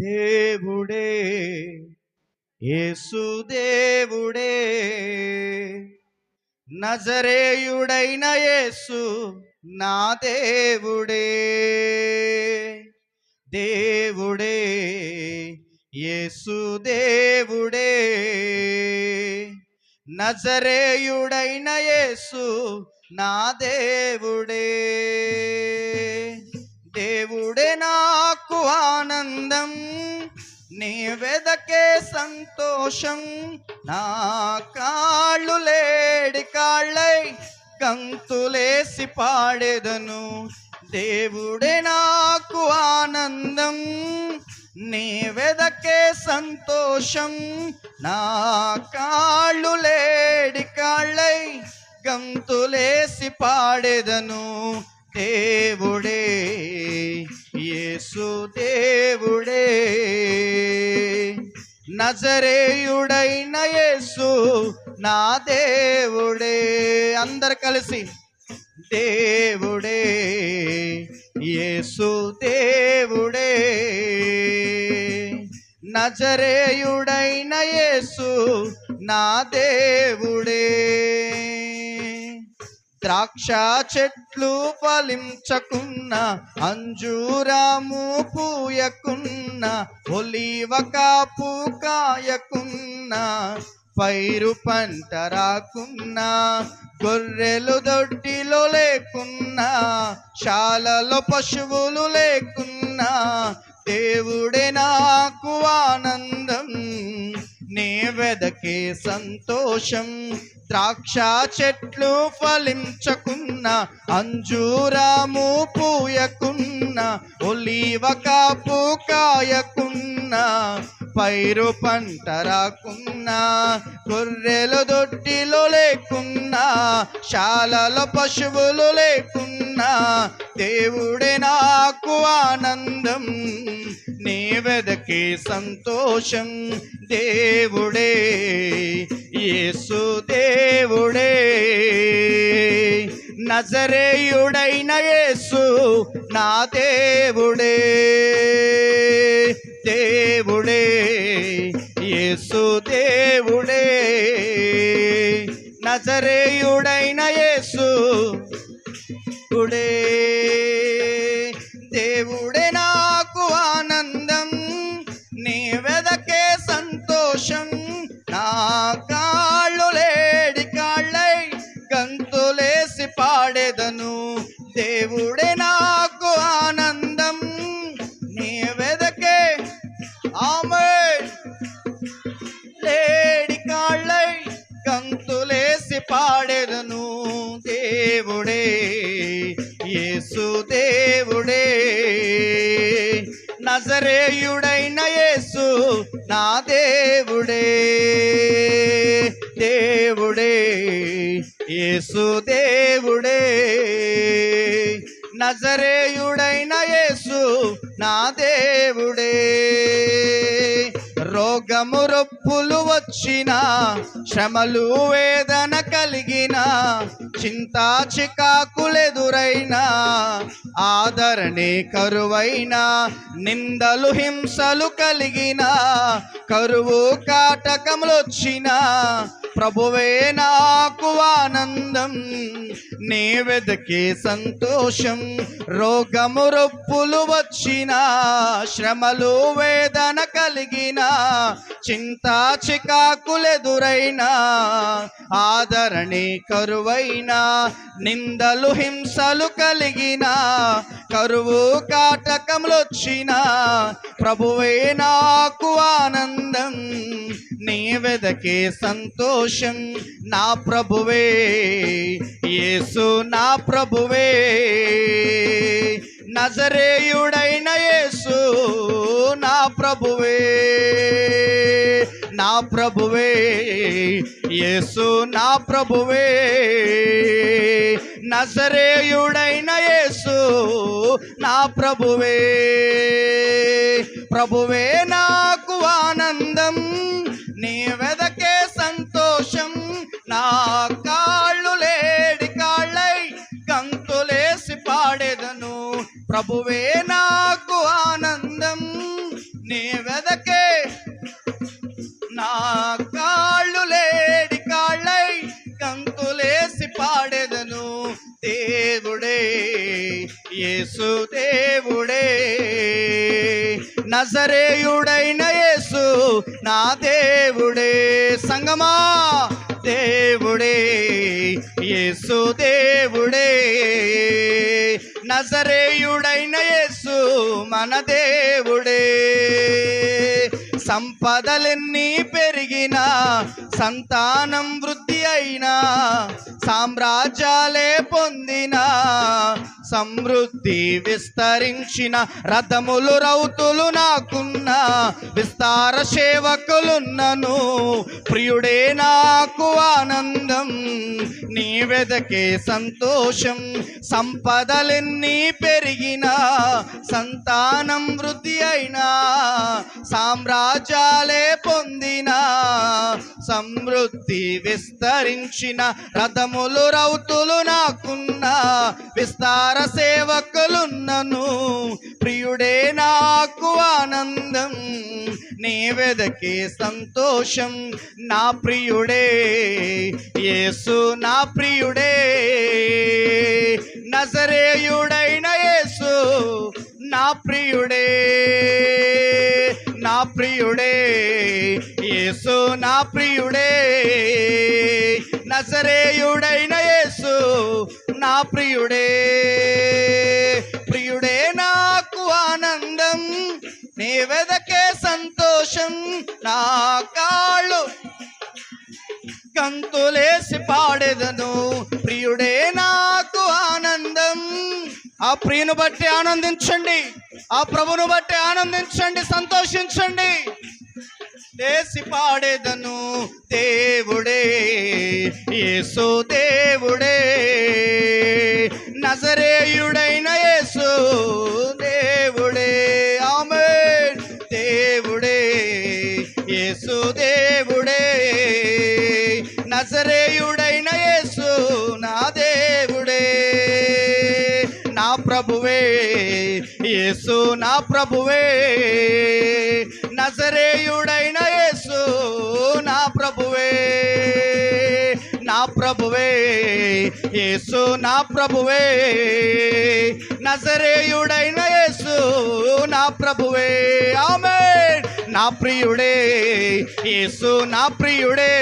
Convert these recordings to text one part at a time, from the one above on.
దేవుడే యేసు దేవుడే. నజరేయుడైన యేసు నా దేవుడే. దేవుడే యేసు దేవుడే. నజరేయుడైన యేసు నా దేవుడే. ఆనందం నీ వెదకే సంతోషం. నా కాళ్ళు లేడి కాళ్ళై కంతులేసి పాడేదను. దేవుడే నాకు ఆనందం నీ వెదకే సంతోషం. నా కాళ్ళు లేడి కాళ్ళై గంతులేసి పాడేదను. దేవుడే యేసు దేవుడే నజరేయుడైన యేసు నా దేవుడే. అందరు కలిసి దేవుడే యేసు దేవుడే. నజరేయుడైన యేసు నా దేవుడే. ద్రాక్ష చెట్లు ఫలించకున్న అంజూరాము పూయకున్న ఒలివ కాపు కాయకున్న పైరు పంట రాకున్నా గొర్రెలు దొడ్డిలో లేకున్నా శాలలో పశువులు లేకున్నా దేవుడే నాకు ఆనందం. నీ వెదకే సంతోషం. ద్రాక్ష చెట్లు ఫలించకున్న అంజూరాము పూయకున్న ఒలివ కాపు కాయకున్న పైరు పంట రాకున్నా గొర్రెలు దొడ్డిలో లేకున్నా శాలలో పశువులు లేకున్నా దేవుడే నాకు ఆనందం. నీ వెదకే సంతోషం దేవుడే. యేసు దేవుడే. నజరేయుడైన యేసు నా దేవుడే. దేవుడే. యేసు దేవుడే. నజరేయుడైన యేసు. దేవుడే నజరేయుడైన యేసు నా దేవుడే. దేవుడే యేసు దేవుడే. నజరేయుడైన యేసు నా దేవుడే. రోగము రొప్పులు వచ్చిన శ్రమలు వేదన కలిగిన చింతా చికాకులెదురైనా ఆదరణే కరువైన నిందలు హింసలు కలిగిన కరువు కాటకములొచ్చిన ప్రభువే నాకు ఆనందం నీ వెదకే సంతోషం రోగము రొప్పులు వచ్చిన శ్రమలు వేదన కలిగిన చింతా చికాకులెదురైన ఆదరణే కరువైన నిందలు హింసలు కలిగిన కరువు కాటకములొచ్చిన ప్రభువే నాకు ఆనందం నీ వెదకే సంతోషం నా ప్రభువే యేసు నా ప్రభువే. నజరేయుడైన యేసు నా ప్రభువే నా ప్రభువే యేసు నా ప్రభువే. నజరేయుడైన యేసు నా ప్రభువే ప్రభువే నాకు ఆనందం నీ వెదకే సంతోషం నాకు ప్రభువే నాకు ఆనందం. నీ వెదకే నా కాళ్ళు లేడి కాళ్ళై కంకులేసి పాడేదను. దేవుడే యేసు దేవుడే. నజరేయుడైన యేసు నా దేవుడే. సంగమా దేవుడే యేసు దేవుడే నజరేయుడైన యేసు మన దేవుడే. సంపదలెన్ని పెరిగినా సంతానం వృద్ధి అయినా సామ్రాజ్యాలే పొందిన సమృద్ధి విస్తరించిన రథములు రౌతులు నాకున్న విస్తార సేవకులున్నను ప్రియుడే నాకు ఆనందం. నీ వెదకే సంతోషం సంపదలెన్ని పెరిగినా సంతానం వృద్ధి అయినా సామ్రాజ్యాలే పొందిన సమృద్ధి విస్తరించిన రథము రాములు రౌతులు నాకున్న విస్తార సేవకులున్నను. ప్రియుడే నాకు ఆనందం నీ వెదకే సంతోషం. నా ప్రియుడే యేసు నా ప్రియుడే. నజరేయుడైన యేసు నా ప్రియుడే. నా ప్రియుడే యేసు నా ప్రియుడే. నజరేయుడైన యేసు నా ప్రియుడే. ప్రియుడే నాకు ఆనందం నీ వెదకే సంతోషం నా కాళ్ళు కంతులేసి పాడేదను. ప్రియుడే నాకు ఆనందం. ఆ ప్రియుని బట్టి ఆనందించండి ఆ ప్రభును బట్టి ఆనందించండి సంతోషించండి. లేసి పాడేదను దేవుడే యేసు దేవుడే. నజరేయుడైన యేసు దేవుడే ఆమె దేవుడే యేసు దేవుడే. నజరేయుడైన యేసు నా దేవుడే. నా ప్రభువే యేసు నా ప్రభువే. నజరేయు యేసు నా ప్రభువే నజరేయుడైన యేసు నా ప్రభువే. ఆమె నా ప్రియుడే యేసు నా ప్రియుడే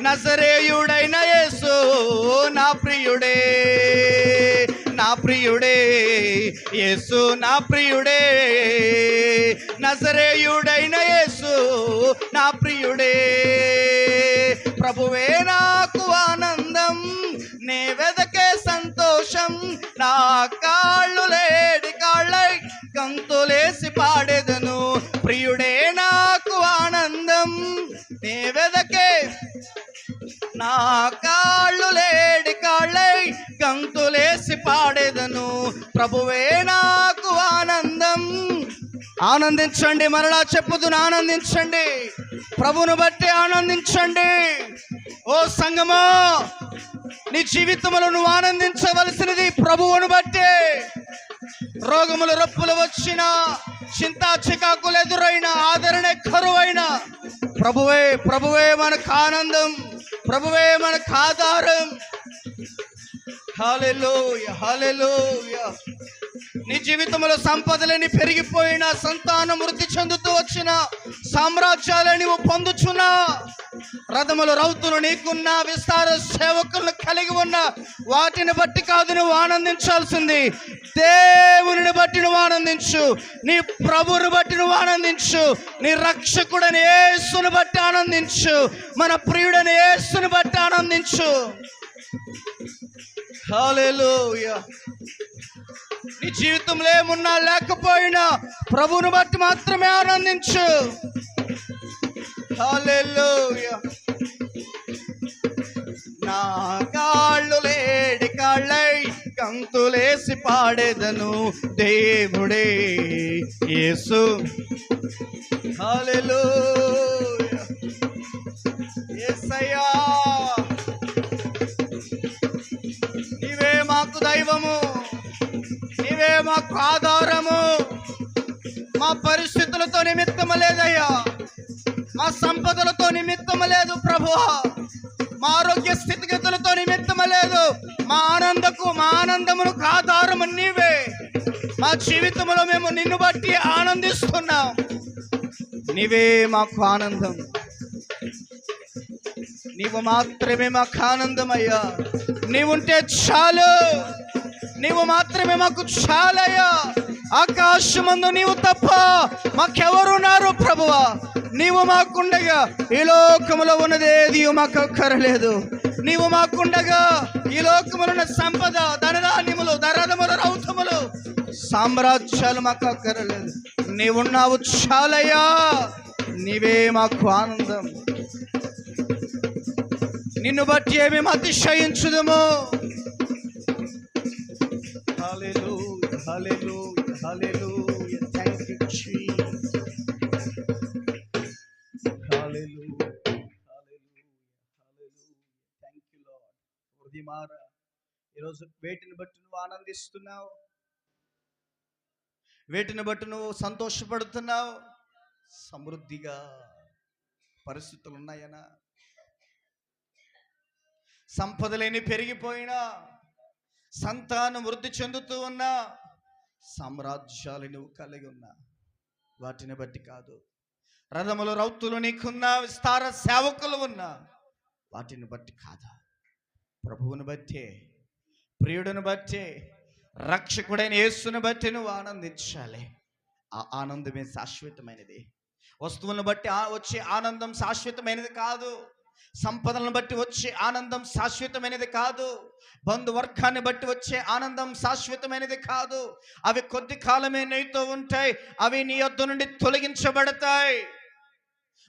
నజరేయుడైన యేసు నా ప్రియుడే. నా ప్రియుడే యేసు నా ప్రియుడే నజరేయుడైన యేసు నా ప్రియుడే. ప్రభువేనా నా కాళ్ళు లేడి కాళ్ళై గంతులేసి పాడేదను. ప్రియుడే నాకు ఆనందం. నే వెదకే. నా కాళ్ళు లేడి కాళ్ళై గంతులేసి పాడేదను. ప్రభువే నాకు ఆనందం. ఆనందించండి మరలా చెప్పుదును ఆనందించండి. ప్రభును బట్టి ఆనందించండి. ఓ సంగమా! నీ జీవితంలో నువ్వు ఆనందించవలసినది ప్రభువును బట్టే. రోగములు రొప్పులు వచ్చిన చింతా చికాకులు ఎదురైన ఆదరణ కరువైన ప్రభువే ప్రభువే మనకు ఆనందం ప్రభువే మనకు ఆధారం. హల్లెలూయ హల్లెలూయ. నీ జీవితంలో సంపదలని పెరిగిపోయిన సంతానం వృద్ధి చెందుతూ వచ్చిన సామ్రాజ్యాలని నీవు పొందుచున్నా. రథములు రౌతులు నీకున్న విస్తార సేవకులను కలిగి ఉన్న వాటిని బట్టి కాదు నువ్వు ఆనందించాల్సింది. దేవుని బట్టి నువ్వు ఆనందించు. నీ ప్రభుని బట్టి నువ్వు ఆనందించు. నీ రక్షకుడని యేసుని బట్టి ఆనందించు. మన ప్రియుడని యేసుని బట్టి ఆనందించు. నీ జీవితంలో ఏమున్నా లేకపోయినా ప్రభువుని బట్టి మాత్రమే ఆనందించు. Hallelujah. నా కాళ్ళు లేడి కాళ్ళై కంతులేసి పాడేదను దేవుడే. యేసు. హల్లెలూయా. యేసయ్యా నీవే మాకు దైవము. నీవే మాకు ఆధారము. మా పరిస్థితులతో నిమిత్తము లేదయ్యా. మా సంపదలతో నిమిత్తము లేదు ప్రభువా. మా ఆరోగ్య స్థితిగతులతో నిమిత్తము లేదు మా ఆనందకు మా ఆనందమును ఆధారము నీవే. మా జీవితంలో మేము నిన్ను బట్టి ఆనందిస్తున్నాం. నీవే మాకు ఆనందం. నీవు మాత్రమే మాకు ఆనందమయ్యా. నీవుంటే చాలు. నీవు మాత్రమే మాకు చాలయ్యా. ఆకాశమందు నీవు తప్ప మాకెవరున్నారు ప్రభువా? నీవు మాకుండగా ఈ లోకములో ఉన్నదేది మాకు అక్కరలేదు. నీవు మాకుండగా ఈ లోకములున్న సంపద ధనధాన్యములు ధరధములు రౌతములు సామ్రాజ్యాలు మాకు అక్కరలేదు. నీవున్నావు చాలయ్యా. నీవే మాకు ఆనందం. నిన్ను బట్టి మేము అతిశయించుదము Hallelujah, hallelujah, hallelujah. Thank you, Jesus. Hallelujah, hallelujah, hallelujah. Thank you, Lord. హృదయమార ఈరోజు వేటిని బట్టి నువ్వు ఆనందిస్తున్నావు వేటిని బట్టి నువ్వు సంతోషపడుతున్నావు సమృద్ధిగా పరిస్థితులు ఉన్నాయనా సంపదలేని పెరిగిపోయినా సంతానం వృద్ధి చెందుతూ ఉన్నా సామ్రాజ్యాలు నువ్వు కలిగి ఉన్నా వాటిని బట్టి కాదు. రథములు రౌతులు నీకున్నా విస్తార సేవకులు ఉన్నా వాటిని బట్టి కాదా? ప్రభువుని బట్టే ప్రియుడిని బట్టే రక్షకుడైన యేసుని బట్టి నువ్వు ఆనందించాలి. ఆ ఆనందమే శాశ్వతమైనది. వస్తువులను బట్టి ఆ- వచ్చే ఆనందం శాశ్వతమైనది కాదు. సంపదలను బట్టి వచ్చే ఆనందం శాశ్వతమైనది కాదు. బంధువర్గాన్ని బట్టి వచ్చే ఆనందం శాశ్వతమైనది కాదు. అవి కొద్ది కాలమే నీతో ఉంటాయి. అవి నీ యొద్ద నుండి తొలగించబడతాయి.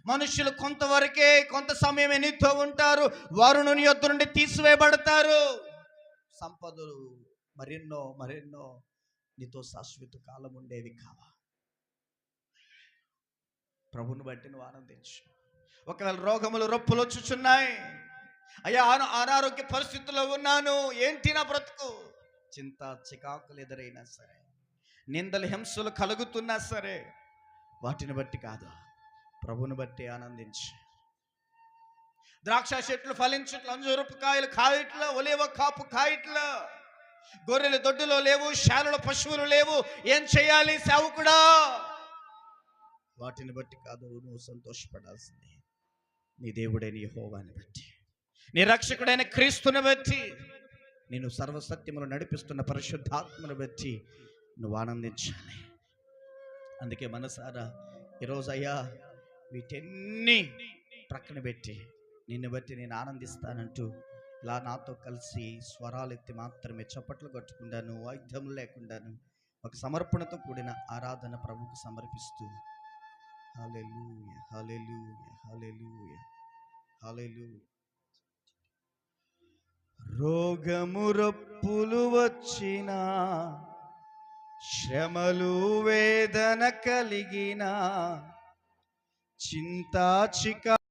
మనుషులు కొంతవరకే కొంత సమయమే నీతో ఉంటారు. వారు నీ యొద్ద నుండి తీసివేయబడతారు. సంపదలు మరెన్నో మరెన్నో నీతో శాశ్వత కాలం ఉండేవి కావా? ప్రభుని బట్టి నువ్వు ఆనందించు. ఒకవేళ రోగములు రొప్పులు వచ్చుచున్నాయి. అయ్యా అనారోగ్య పరిస్థితుల్లో ఉన్నాను. ఏంటి నా బ్రతుకు? చింత చికాకులు ఎదురైనా సరే నిందలు హింసలు కలుగుతున్నా సరే వాటిని బట్టి కాదు. ప్రభుని బట్టి ఆనందించు. ద్రాక్ష చెట్లు ఫలించట్లు అంజూరపు కాయలు కాయట్ల ఒలేవ కాపు కాయట్ల గొర్రెలు దొడ్డులో లేవు శాలలో పశువులు లేవు. ఏం చేయాలి సేవకుడా? వాటిని బట్టి కాదు నువ్వు సంతోషపడాల్సిందే. నీ దేవుడైన యహోవాని బట్టి. నీ రక్షకుడైన క్రీస్తుని బట్టి. నేను సర్వసత్యములు నడిపిస్తున్న పరిశుద్ధాత్మను బట్టి నువ్వు ఆనందించాలి. అందుకే మనసారా ఈరోజు అయ్యా వీటన్ని ప్రక్కన పెట్టి నిన్ను బట్టి నేను ఆనందిస్తానంటూ ఇలా నాతో కలిసి స్వరాలు ఎత్తి మాత్రమే చప్పట్లు కట్టుకుండాను వాయిద్యం లేకుండాను ఒక సమర్పణతో కూడిన ఆరాధన ప్రభుకు సమర్పిస్తూ హల్లెలూయా హల్లెలూయా హల్లెలూయా హల్లెలూయా రోగము రప్పులు వచ్చిన శ్రమలు వేదన కలిగిన చింతా చికా